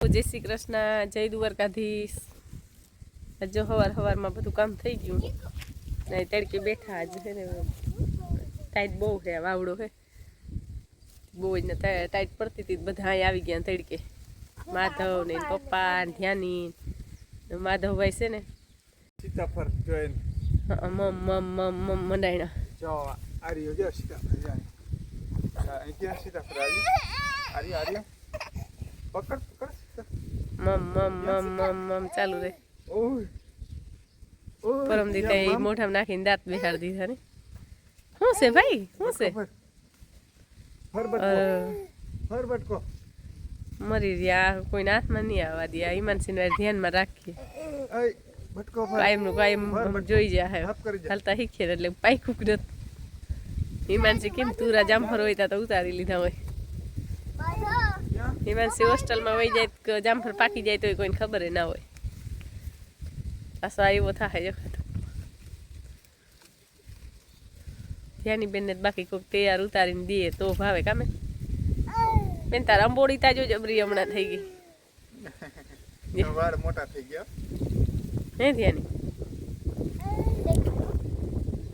જય શ્રી કૃષ્ણ જય દ્વારકાધીશ. જો હવાર હવારમાં બધું કામ થઈ ગયું. ને તડકે બેઠા આજ છે ને. ટાઈટ બહુ છે વાવડો છે. બહુ જ ને ટાઈટ પડતી હતી બધા અહીં આવી ગયા તડકે. માધવ ને પપ્પા ને ધ્યાની માધવભાઈ છે ને. સીતાફળ જોઈન. મમ મમ મમ મંડાયણા. જો આર્યો જો સીતાફળ જાય અહીં ક્યાં સીતાફળ આવી. આર્યો આર્યો પકડ પકડ. મમ મમ મમ મમ મમ ચાલુ રે. પરમ દી કઈ. મોઢામાં નાખીને દાંત બેસાડી દીધા ને. શું છે ભાઈ? શું છે? મરી રહ્યા કોઈના હાથમાં નહીં આવવા દે. ઈમાનસિંહ ધ્યાનમાં રાખીએ. અય બટકો કાયમ જોઈ જાય. હાલતા શીખીએ એટલે પાયકું જ હિમાંશી કેમ તુરા જામફળ હોય ત્યાં તો ઉતારી લીધા હોય. હિમાંશી હોસ્ટેલમાં વહી જાય કે જામફળ પાકી જાય તો કોઈને ખબર ના હોય. પાછો આવ્યો થાય વખત. ધ્યાની બેનને બાકી કોઈક તૈયાર ઉતારીને દે તો ભાવે કામે બેન તાર અંબોડી તાજો જબરી હમણાં થઈ ગઈ. વાળ મોટા થઈ ગયા. હે ધ્યાની?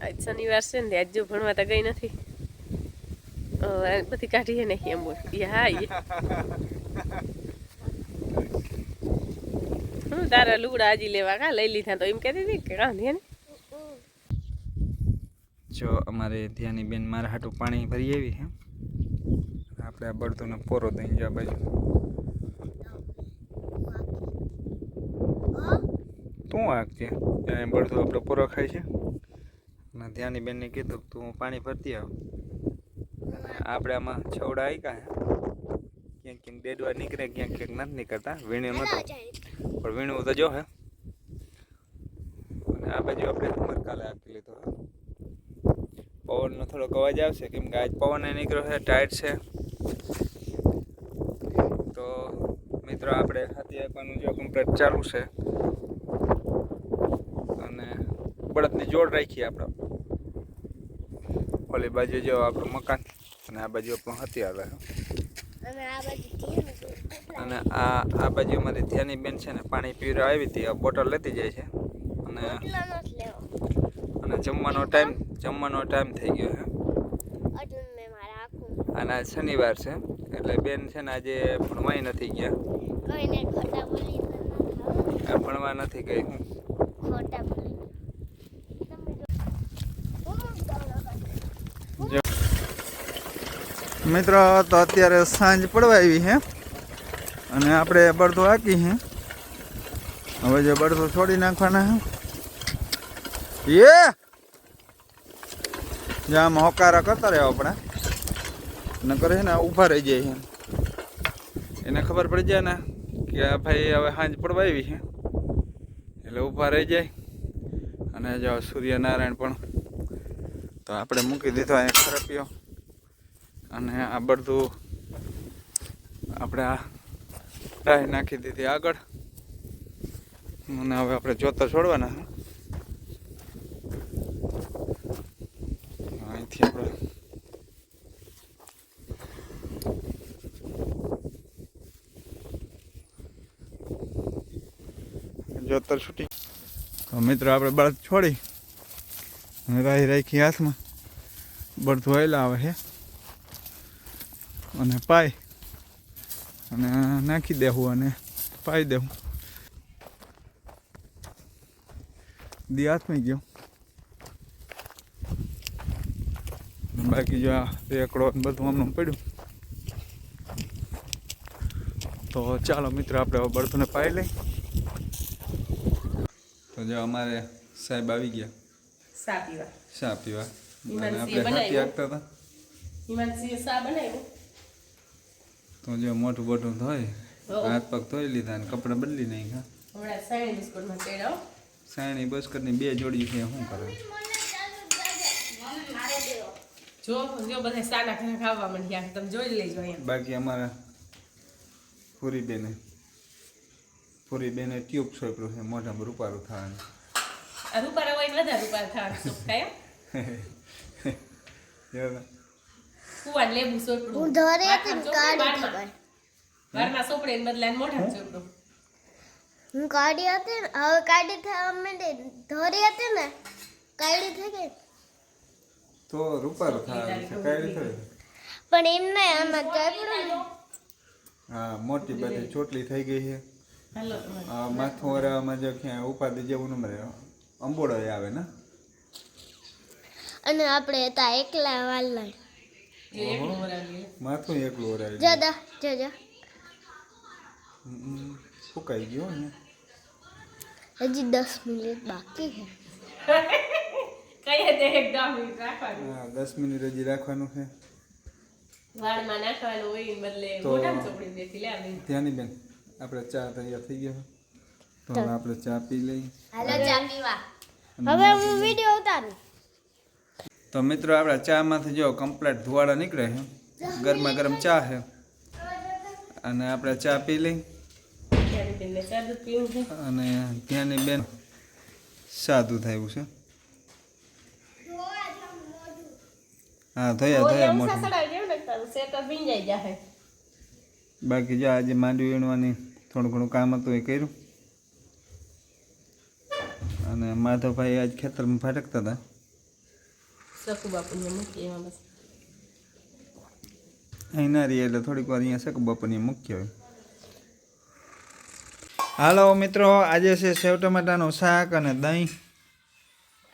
આજ શનિવાર છે ને આજ જો ભણવા તો ગઈ નથી. બધી કાઢી હે ને એમ બોલ. હા હું તારા લુગડા હજી લેવા કા લઈ લીધા તો એમ કહેતી હતી કે કાં ધ્યાની જો અમારે ત્યાંની બેન મારા હાટું પાણી ભરી આવી હે આપણે આ બળતોને પોરો દઈ જા બાજુ. તું આગજે ત્યાં બળદો આપણે પોરો ખાય છે. અને ત્યાંની બેનને કીધું તું પાણી ભરતી આવ. આપણે આમાં છવડા આવી ગયા ક્યાંક ક્યાંક દેડવા નીકળે, ક્યાંક ક્યાંક નથી નીકળતા. વીણ્યું નહોતું પણ વીણવું તો જો હે. અને આ બાજુ આપણે મરકાલે આપી લીધો પવનનો થોડોક અવાજ આવશે, કેમ કે આજ પવન એ નીકળ્યો છે, ટાઈટ છે. તો મિત્રો, આપણે હાથી આપવાનું જો કમ્પ્લેટ ચાલુ છે. અને બળદની જોડ રાખીએ આપણે. ઓલી બાજુ જો આપણું મકાન. અને આ બાજુ પણ હતી આવે અને આ આ બાજુ અમારી ધ્યાની બેન છે ને પાણી પીવરા આવી હતી આ બોટલ લેતી જાય છે. અને અને જમવાનો ટાઈમ જમવાનો ટાઈમ થઈ ગયો છે. અને આજ શનિવાર છે એટલે બેન છે ને આજે ભણવાય નથી ગયા. ભણવા નથી ગઈ હું. મિત્રો, તો અત્યારે સાંજ પડવા આવી છે. અને આપણે બળદો આકી છે. હવે જે બળદો છોડી નાખવાના છે. એ! આમ હોકારા કરતા રહ્યો આપણે. નકર છે ને ઊભા રહી જાય છે. એને ખબર પડી જાય ને કે ભાઈ હવે સાંજ પડવા આવી છે. એટલે ઊભા રહી જાય. અને જો સૂર્યનારાયણ પણ તો આપણે મૂકી દીધો અહીંયા ખરપ્યો અને આ બધું આપણે આ રાહ નાખી દીધી આગળ. અને હવે આપણે જોતા છોડવાના. અહીંથી આપણે જોતર છૂટી. તો મિત્રો આપણે બળદ છોડી રાહી રાખી હાથમાં. બળતું આવેલા આવે છે. અને પાય. અને નાખી દેવું અને પાઈ દેવું દી હાથમાં ગયો. બાકી જો આ રેકડો ને બધું આમનું પડ્યું. તો ચાલો મિત્રો આપણે બળતુંને પાઈ લઈ. તો જો અમારે સાહેબ આવી ગયા. સા પીવા. સા પીવા. આપણે હાથી. હાંકતા હતા. હિમાંશીએ સા બનાવ્યું. તો જો મોટું બોટું ધોઈ હાથ પગ ધોઈ લીધા અને કપડાં બદલી નાખ્યા. હમણાં સાયણી બિસ્કુટમાં તેડાવો સાયણી બસ્કરની બે જોડી છે શું કરે? જો જો બધા સાના ઘરે ખાવા માંડ્યા તમે જોઈ લેજો અહીંયા. બાકી અમારા પૂરી બેને પૂરી બેને ટ્યુબ સોંપ્યું છે મોઢામાં રૂપારું થવાનું. રૂપારા હોય વધારે રૂપારા થાય. કુવાન લેબુ સોપડું. હું ધરે કાઢી. ખબર. વારમાં સોપડીને બદલે મોઢા ચોપડો. હું કાઢી હતી ને હવે કાઢી થવા માંડી ધોરી હતી ને કાઢી થઈ ગઈ. તો રૂપારું થાય છે થઈ પણ એમને આમાં ચોપડું ને હા મોટી બધી ચોટલી થઈ ગઈ છે. માથું વરાવામાં જો ક્યાં ઉપાધિ જેવું નંબર અંબોડો આવે ને? અને આપણે હતા એકલા વાલા માથું એકલું વરાય જદા જજા ફૂકાઈ ગયો ને. હજી દસ મિનિટ બાકી છે. કહીએ તે એક દસ મિનિટ હજી રાખવાનું છે. ધ્યાની બેન આપણે ચા તૈયાર થઈ ગયો. તો આપણે ચા પી લઈ હાલો ચા પીવા. હવે હું વીડિયો ઉતારું. તો મિત્રો આપણા ચામાંથી જો કમ્પ્લેટ ધુવાડા નીકળે છે. ગરમા ગરમ ચા છે. અને આપણે ચા પી લઈ. અને ત્યાંની બેન સાદું થયું છે. હા થયા થયા મોટું બાકી જો આજે માંડવી વીણવાની થોડું ઘણું કામ હતું એ કર્યું. અને માધવભાઈ આજ ખેતરમાં ફાટકતા હતા. સકુ બાપુને મૂકી એમાં બસ. અહીં ના રહીએ એટલે થોડીક વાર અહીંયા શક બપોરની મૂક્યો હોય હાલો મિત્રો આજે છે સેવ ટમાટાનું શાક અને દહીં.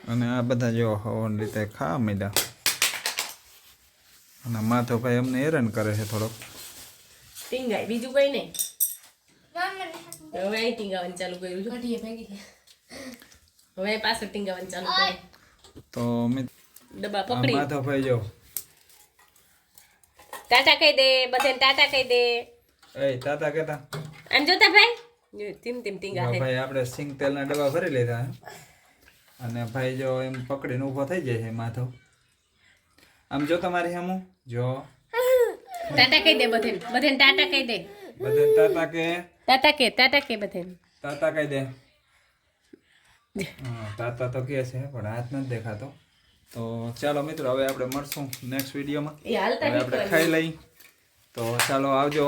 અને આ બધા જો હવન રીતે ખાવા મીડા અને ભાઈ અમને હેરાન કરે છે થોડોક. ટીંગાય. બીજું કઈ નહીં. હવે અહીં ટીંગાવાનું ચાલુ કર્યું છે. હવે પાછળ ટીંગાવાનું ચાલુ કર્યું. તો મિત- ડબ્બા પકડી પકડી ભાઈ જો. ટાટા કહી દે બધાને ટાટા કહી દે. એ તાતા કહેતા. આમ જોતા ભાઈ ટીમ તીમ તીમ ટીંગા હે ભાઈ આપણે સિંગ તેલના ડબ્બા ભરી લીધા અને ભાઈ જો એમ પકડીને ઊભો થઈ જાય છે માથો આમ જો તમારી હેમું. જો. ટાટા કહી દે બધાને. બધાને ટાટા કહી દે. બધે તાતા કે. ટાટા કે ટાટા કે બધાને. તાતા કહી દે. તાતા તો કે છે પણ હાથ નથી દેખાતો. તો ચાલો મિત્રો હવે આપણે મળશું નેક્સ્ટ વિડીયોમાં આપણે ખાઈ લઈ તો ચાલો આવજો.